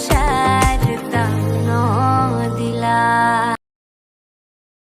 আশার দাম